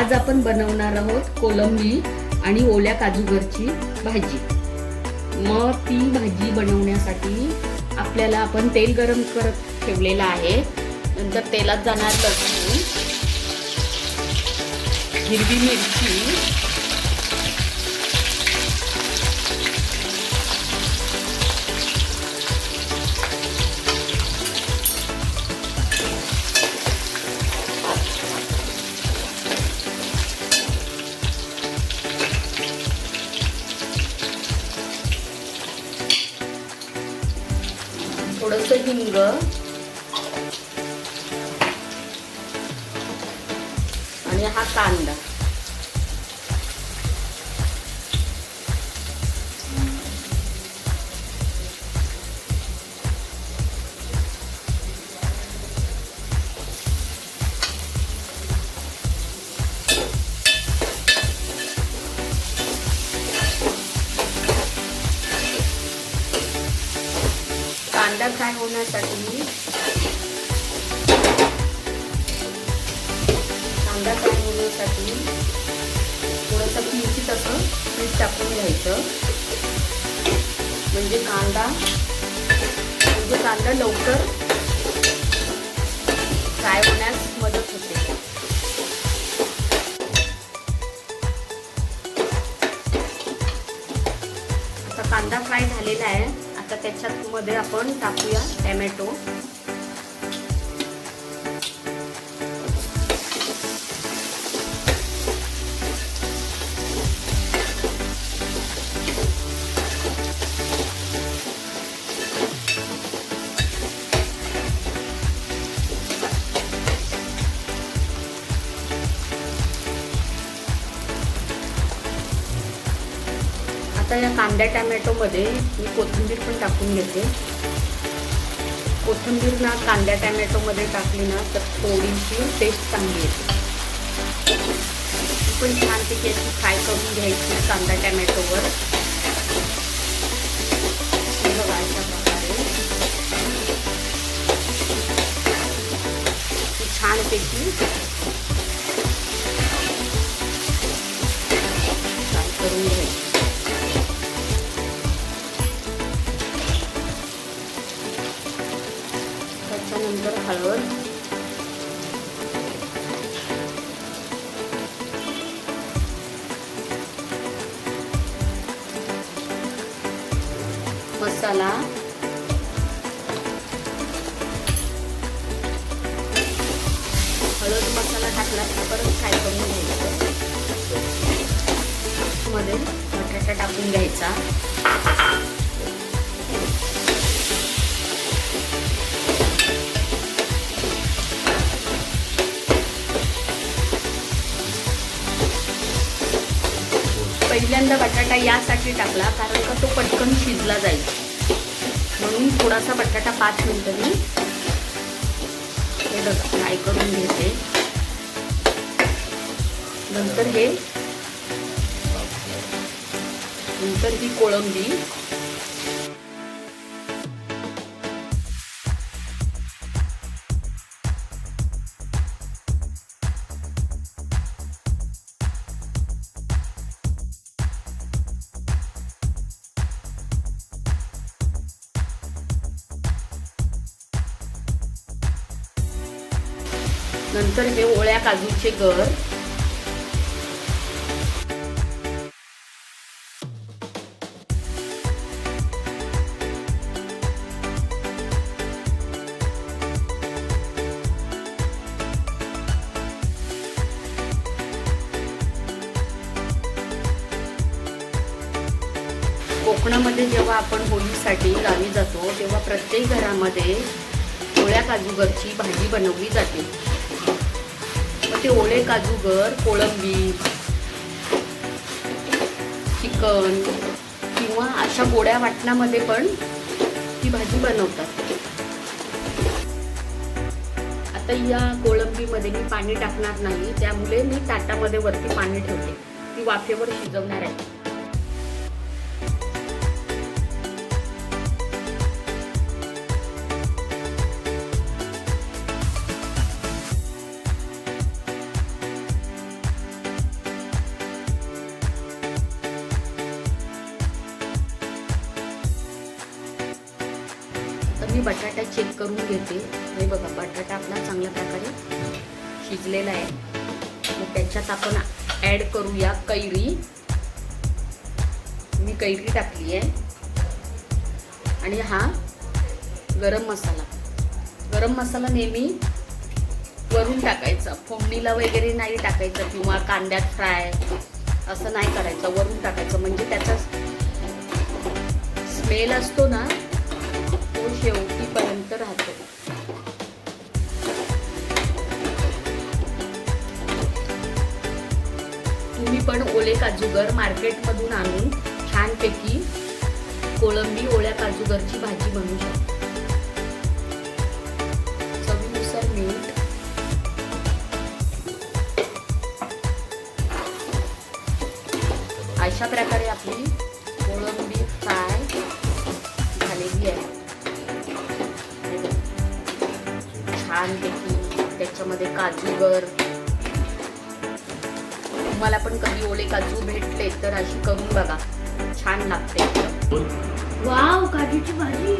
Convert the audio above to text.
आज आपण बनवणार आहोत कोलंबी आणि ओल्या काजूगरची भाजी. मग ती भाजी बनवण्यासाठी आपल्याला आपण तेल गरम करत ठेवलेलं आहे. नंतर तेलात जाणार लसूण हिरवी मिरची थोडस हिंग. आणि हा कांदा. फ्राय होण्यासाठी कांदा फ्राय होण्यासाठी थोडंसं किंचित असं पीठ टाकून घ्यायचं. म्हणजे कांदा म्हणजे कांदा लवकर फ्राय होण्यास मदत होते. आता कांदा फ्राय झालेला आहे. आता त्याच्यामध्ये आपण टाकूया टॅमॅटो. आता या कांद्या टॅमॅटोमध्ये मी कोथिंबीर पण टाकून घेते. कोथिंबीर ना कांद्या टॅमॅटोमध्ये टाकली ना तर थोडीशी टेस्ट चांगली येते. ती पण छानपैकी अशी फ्राय करून घ्यायची कांदा टॅमॅटोवर. बघा अशा प्रकारे. छानपैकी त्याच्यानंतर हळद. मसाला. हळद मसाला टाकला की परत फ्राय करून घ्यायचं. मध्ये बटाटा टाकून घ्यायचा. पहिल्यांदा बटाटा यासाठी टाकला कारण का तो पटकन शिजला जाईल. म्हणून थोडासा बटाटा पाच मिनटं मी हे बघा फ्राय करून घेते. नंतर हे नंतर ही कोळंबी. नंतर हे ओळ्या काजूचे गर कोकणामध्ये जेव्हा आपण होळीसाठी गावी जातो तेव्हा प्रत्येक घरामध्ये ओळ्या काजूगरची भाजी बनवली जाते. ते ओळे काजूगर कोळंबी चिकन किंवा अशा गोड्या वाटणामध्ये पण ही भाजी बनवतात. आता या कोळंबीमध्ये मी पाणी टाकणार नाही त्यामुळे मी ताटामध्ये वरती पाणी ठेवते. ती वाफेवर शिजवणार आहे. मी बटाटा चेक करून घेते. हे बघा बटाटा आपला चांगल्या प्रकारे शिजलेला आहे. मग त्याच्यात आपण ॲड करूया कैरी. मी कैरी टाकली आहे. आणि हा गरम मसाला. गरम मसाला नेहमी वरून टाकायचा. फोडणीला वगैरे नाही टाकायचं किंवा कांद्यात फ्राय असं नाही करायचं. वरून टाकायचं. म्हणजे त्याचा स्मेल असतो ना तो शेवटीपर्यंत राहतो. तुम्ही पण ओले काजूगर मार्केटमधून आणून छानपैकी कोळंबी ओल्या काजूगरची भाजी बनवू शकता. चवीनुसार मीठ. अशा प्रकारे आपली छानपैकी त्याच्यामध्ये काजूगर. तुम्हाला पण कधी ओले काजू भेटले तर अशी करून बघा. छान लागते वाव काजूची भाजी.